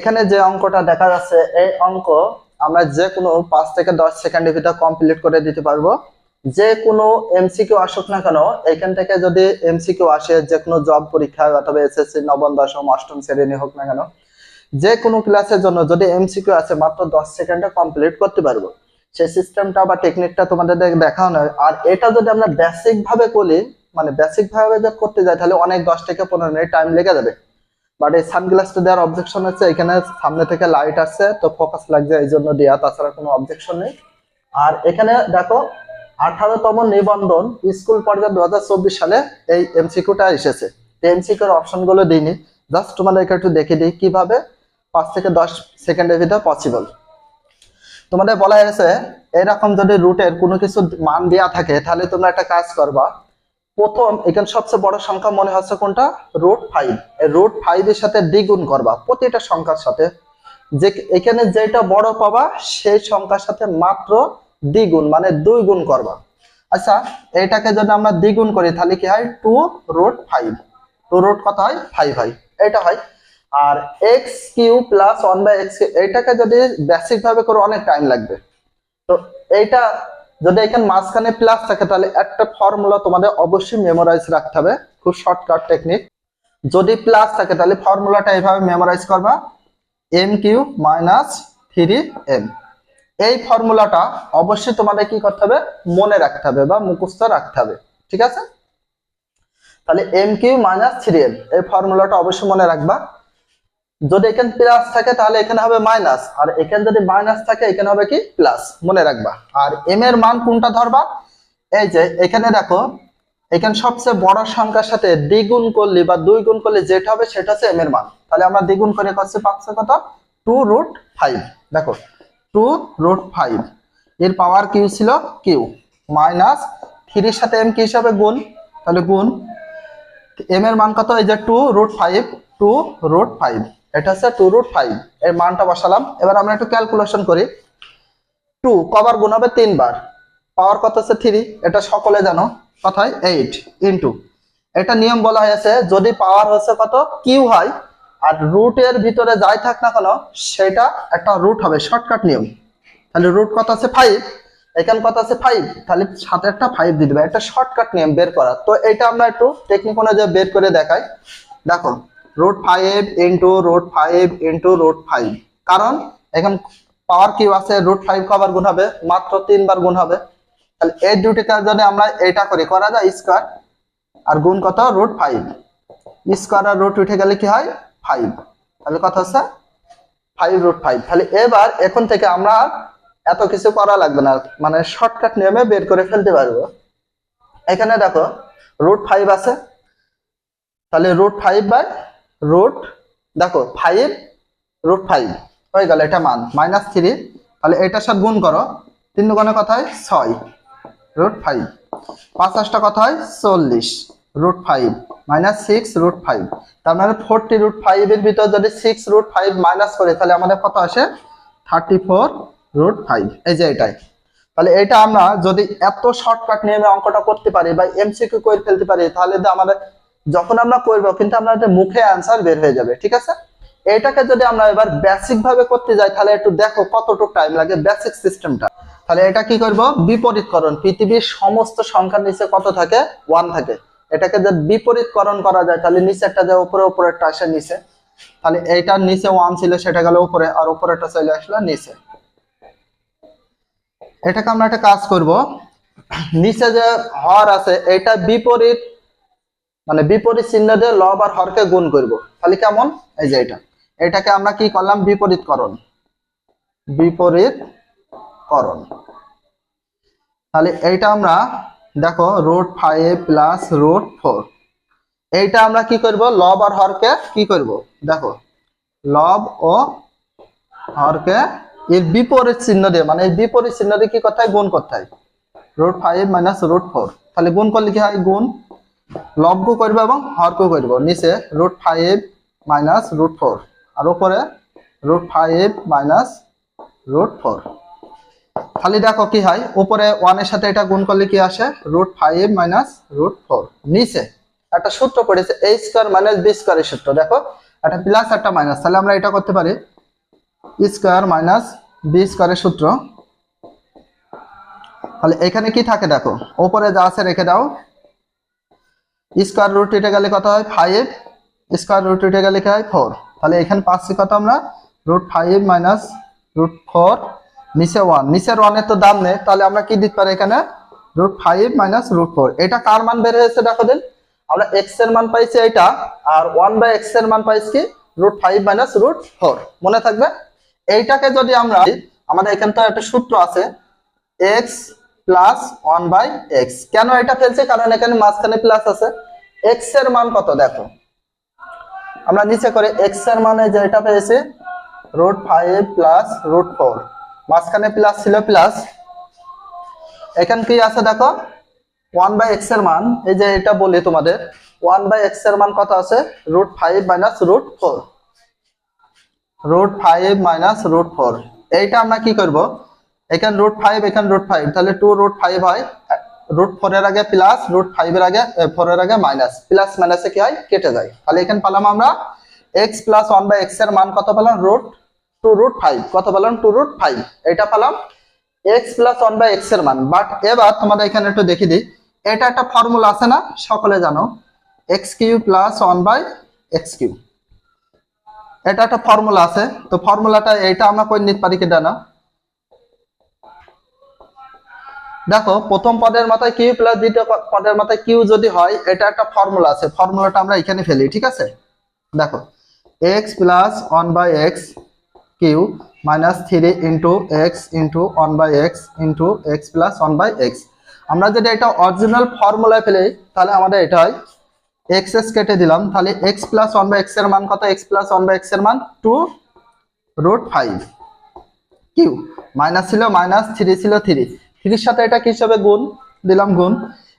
এখানে যে অঙ্কটা দেখা যাচ্ছে, এই অঙ্ক আমরা যে কোনো পাঁচ থেকে দশ সেকেন্ডের ভিতরে কমপ্লিট করে দিতে পারব। যে কোনো এমসিকিউ আসুক না কেন, এখান থেকে যদি এমসিকিউ আসে যে কোনো জব পরীক্ষা অথবা এসএসসি নবম, দশম, অষ্টম শ্রেণি হোক না কেন যে কোনো ক্লাসের জন্য যদি এমসিকিউ আছে, মাত্র দশ সেকেন্ডে কমপ্লিট করতে পারব। সেই সিস্টেমটা বা টেকনিকটা তোমাদের দেখ- দেখানো হয় আর এটা যদি আমরা বেসিক ভাবে করি মানে বেসিক ভাবে যদি করতে যাই, তাহলে অনেক দশ থেকে পনেরো মিনিট টাইম লেগে যাবে। বাট এই সানগ্লাসটা দেওয়ার অবজেকশন আছে, এখানে সামনে থেকে লাইট আসছে, তো ফোকাস লাগছে এই জন্য দেওয়া তাছাড়া কোনো অবজেকশন নেই। আর এখানে দেখো, আঠারোতম নিবন্ধন স্কুল পর্যায়ে দু হাজার চব্বিশ সালে এই এমসিকিউটা এসেছে। এমসিকিউর অপশনগুলো দিইনি। জাস্ট তোমাদেরকে একটু দেখে দিই কীভাবে পাঁচ থেকে দশ সেকেন্ডের ভিতর পসিবল তোমাদের বলা হয়েছে, এরকম যদি রুটের কোনো কিছু মান দেওয়া থাকে, তাহলে তোমরা একটা কাজ করবা প্রথম, এখানে সবচেয়ে বড় সংখ্যা মনে হচ্ছে কোনটা? রুট ফাইভ রুট ফাইভ এর সাথে দ্বিগুণ করবা, প্রতিটা সংখ্যার সাথে। যে এখানে যেটা বড় পাবা, সেই সংখ্যার সাথে মাত্র দ্বিগুণ মানে দুই গুণ করবা। আচ্ছা এটাকে যদি আমরা দ্বিগুণ করি, তাহলে কি হয়? Two root five two root কত হয়? ফাইভ হয়। এটা হয়। আর X Q plus one by X এটাকে যদি বেসিক ভাবে করে, অনেক টাইম লাগবে। তো এইটা যদি এখানে মাঝখানে প্লাস থাকে, তাহলে একটা ফর্মুলা তোমাদের অবশ্যই মেমোরাইজ রাখতে হবে। খুব শর্টকাট টেকনিক যদি প্লাস থাকে, তাহলে ফর্মুলাটা এইভাবে মেমোরাইজ করবা। M Q minus three M এই ফর্মুলাটা অবশ্যই তোমাদের কি করতে হবে? মনে রাখতে হবে বা মুখস্থ রাখতে হবে। ঠিক আছে? তাহলে M Q minus three M এই ফর্মুলাটা অবশ্যই মনে রাখবা। যদি এখানে প্লাস থাকে, তাহলে এখানে হবে মাইনাস আর এখানে যদি মাইনাস থাকে, এখানে হবে কি? প্লাস মনে রাখবা। আর এম এর মান কোনটা ধরবা? এই যে, এখানে দেখো, এখানে সবচেয়ে বড় সংখ্যার সাথে দ্বিগুণ করলে বা দুই গুণ করলে যেটা হবে, সেটা হচ্ছে এম এর মান। তাহলে আমরা দ্বিগুণ করে করছি পাচ্ছে কত? টু রুট ফাইভ দেখো টু রুট ফাইভ এর পাওয়ার কিউ ছিল কিউ মাইনাস থ্রির সাথে এম কি হিসাবে গুণ? তাহলে গুণ। এম এর মান কত? এই যে two root five two root five এটা হচ্ছে টু রুট ফাইভ এর মানটা বসালাম। এবার আমরা একটু ক্যালকুলেশন করি। টু কবার গুণ হবে তিনবার পাওয়ার কত হচ্ছে থ্রি এটা সকলে জানো। কথায় এইট ইন্টু এটা নিয়ম বলা হয়েছে, যদি পাওয়ার হচ্ছে কত? কিউ হয়। আর রুটের ভিতরে যাই থাক না কেন, সেটা একটা রুট হবে শর্টকাট নিয়ম। তাহলে রুট কত আছে? ফাইভ এখানে কত আছে? ফাইভ তাহলে সাথে একটা ফাইভ দিয়ে দেবে। একটা শর্টকাট নিয়ম বের করা। তো এটা আমরা একটু টেকনিক অনুযায়ী বের করে দেখাই। দেখো root five into root five into root five. কারণ এখন পাওয়ার কিউ আছে, রুট ফাইভ কবার গুণ হবে, মাত্র তিনবার গুণ হবে। তাহলে এই দুটি কাজ যদি আমরা এটা করি, করা যায় স্কোয়ার আর গুণ কত? Root five. স্কোয়ার আর রুট উঠে গেলে কি হয়? ফাইভ। তাহলে কত হচ্ছে? Five root five. তাহলে এবার এখন থেকে আমরা এত কিছু করা লাগবে না। মানে শর্টকাট নিয়মে বের করে ফেলতে পারব। এখানে দেখো, রুট ফাইভ আছে। তাহলে রুট ফাইভ বাই রুট দেখো ফাইভ রুট ফাইভ হয়ে গেল এটা মান মাইনাস থ্রি তাহলে এটার সাথে গুণ করো, তিন দুগুণে কথা হয়? ছয় রুট ফাইভ পাঁচ পাঁচটা কথা হয়? চল্লিশ root five minus six root five তার মানে ফোরটি রুট ফাইভ এর ভিতর যদি সিক্স রুট ফাইভ মাইনাস করি, তাহলে আমাদের কত আসে? থার্টি ফোর রুট ফাইভ এই যে এটাই, তাহলে এটা আমরা যদি এত শর্টকাট নিয়মে অঙ্কটা করতে পারি বা এমসিকিউ করে ফেলতে পারি, তাহলে আমাদের যখন আমরা করব, কিন্তু আমাদের মুখে অ্যান্সার বের হয়ে যাবে, ঠিক আছে? এটাকে যদি আমরা এবার বেসিক ভাবে করতে যাই, তাহলে একটু দেখো কতটুকু টাইম লাগে বেসিক সিস্টেমটা তাহলে এটা কি করব? বিপরীতকরণ। পৃথিবীর সমস্ত সংখ্যার নিচে কত থাকে? ওয়ান থাকে। এটাকে যদি বিপরীতকরণ করা যায়, তাহলে নিচেরটা যে উপরে উপরেরটা আসে নিচে। তাহলে এইটার নিচে ওয়ান ছিল, সেটা গেল উপরে, আর উপরেরটা চলে আসলো নিচে। এটাকে আমরা একটা কাজ করব। নিচে যে হর আছে, এটা বিপরীত মানে বিপরীত চিহ্ন দিয়ে লব আর হরকে গুণ করব। তাহলে কেমন? এই যে এটা। এটাকে আমরা কি করলাম? বিপরীতকরণ। বিপরীতকরণ। তাহলে এইটা আমরা দেখো root five plus root four এইটা আমরা কি করব? লব আর হরকে কি করব? দেখো, লব ও হরকে এর বিপরীত চিহ্ন দিয়ে মানে এই বিপরীত চিহ্ন দিয়ে কি হয়? গুণ হয়। Root five minus root four তাহলে গুণ করলে কি হয়? গুণ লব্য করব এবং হরকে করব। নিচে root five minus root four আর উপরে root five minus root four খালি দেখো কি হয়, উপরে ওয়ানের সাথে এটা গুণ করলে কি আসে? Root five minus root four নিচে একটা সূত্র পড়েছে এই স্কোয়ার মাইনাস বি স্কোয়ারের সূত্র। দেখো, একটা প্লাস একটা মাইনাস তাহলে আমরা এটা করতে পারি স্কোয়ার মাইনাস বি স্কোয়ারের সূত্র। তাহলে এখানে কি থাকে দেখো ওপরে যা আছে রেখে দাও স্কোয়ার রুট উঠে গেলে কত হয়? ফাইভ স্কোয়ার রুট উঠে গেলে কি হয়? ফোর তাহলে এখানে পাচ্ছি কত আমরা? Root five minus root four নিচে ওয়ান নিচের ওয়ানের তো দাম নেই। তাহলে আমরা কি দিতে পারি এখানে? Root five minus root four এটা কার মান বের হয়েছে দেখো দিন? আমরা এক্সের মান পাইছি এটা আর ওয়ান বাই এক্সের মান পাইছি কি? Root five minus root four মনে থাকবে? এইটাকে যদি আমরা, আমাদের এখানে তো একটা সূত্র আছে x plus one by x কেন এটা ফেলছে? কারণ এখানে মাঝখানে প্লাস আছে। এক্সের মান কত? দেখো। আমরা নিচে করে এক্সের মানে যে এটা পেয়েছি root five plus root four মাঝখানে প্লাস ছিল প্লাস এখানে কি আছে দেখো? ওয়ান বাই এক্সের মান। এই যে এটা বলি তোমাদের ওয়ান বাই এক্সের মান কত আছে? Root five minus root four root five minus root four এইটা আমরা কি করব? এখানে রুট ফাইভ এখানে রুট ফাইভ তাহলে টু রুট ফাইভ হয় রুট ফোর এর আগে প্লাস রুট ফাইভ এর আগে ফোর এর আগে মাইনাস প্লাস মাইনাসে কি হয়? কেটে যায়। তাহলে এখানে পেলাম আমরা এক্স প্লাস ওয়ান বাই এক্সের মান কত পেলাম? রুট টু রুট ফাইভ কত পেলাম? টু রুট ফাইভ এটা পেলাম এক্স প্লাস ওয়ান বাই এক্সের মান। বাট এবার তোমাদের এখানে একটু দেখে দিই, এটা একটা ফর্মুলা আছে না? সকলে জানো। X q plus one by x q এটা একটা ফর্মুলা আছে। তো ফর্মুলাটা এইটা আমরা করে নিতে পারি কিনা না? দেখো, প্রথম পদের মাথায় কিউ প্লাস দ্বিতীয় পদের মাথায় কিউ যদি হয়, এটা একটা ফর্মুলা আছে। ফর্মুলাটা আমরা এখানে ফেলি, ঠিক আছে? দেখো x plus one by x q minus three into x into one by x into x plus one by x আমরা যদি এটা অরিজিনাল ফর্মুলায় ফেলি, তাহলে আমাদের এটা হয় এক্স এস কেটে দিলাম, তাহলে এক্স প্লাস ওয়ান বাই এক্সের মান কত? এক্স প্লাস ওয়ান বাই এক্সের মান two root five q minus ছিল মাইনাস থ্রি ছিল থ্রি থ্রির সাথে এটা কি হিসাবে গুণ? দিলাম গুণ।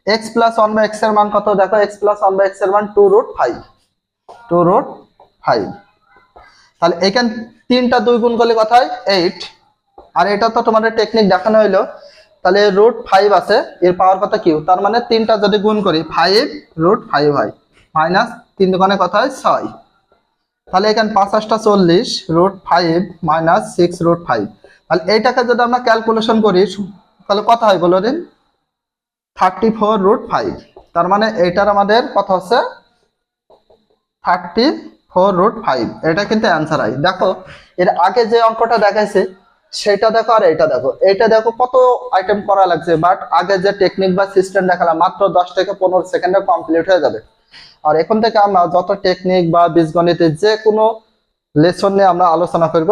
এক্স প্লাস ওয়ান বাই এক্সের মান কত? দেখো এক্স প্লাস ওয়ান বাই এক্সের মান two root five two root five তাহলে এখান তিনটা দুই গুণ করলে কথা হয়? এইট আর এটা তো তোমাদের টেকনিক দেখানো হইল। তাহলে রুট ফাইভ আছে, এর পাওয়ার কত কিউ? তার মানে তিনটা যদি গুণ করি ফাইভ রুট ফাইভ হয়। মাইনাস তিন দোকানে কথা হয়? ছয়। তাহলে এখানে পাঁচাশটা চল্লিশ root five minus six root five তাহলে এইটাকে যদি আমরা ক্যালকুলেশন করি তাহলে কত হয় বলো দিন। থার্টি ফোর রুট ফাইভ তার মানে এইটার আমাদের কত হচ্ছে থার্টি ফোর রুট ফাইভ এটা কিন্তু অ্যান্সার হয় দেখো, এর আগে যে অঙ্কটা দেখাইছে, সেটা দেখো আর এটা দেখো। এটা দেখো কত আইটেম করা লাগছে বাট আগে যে টেকনিক বা সিস্টেম দেখালাম, মাত্র দশ থেকে পনেরো সেকেন্ডে কমপ্লিট হয়ে যাবে। আর এখন থেকে আমরা যত টেকনিক বা বীজগণিতের যে কোনো লেসন নিয়ে আমরা আলোচনা করব।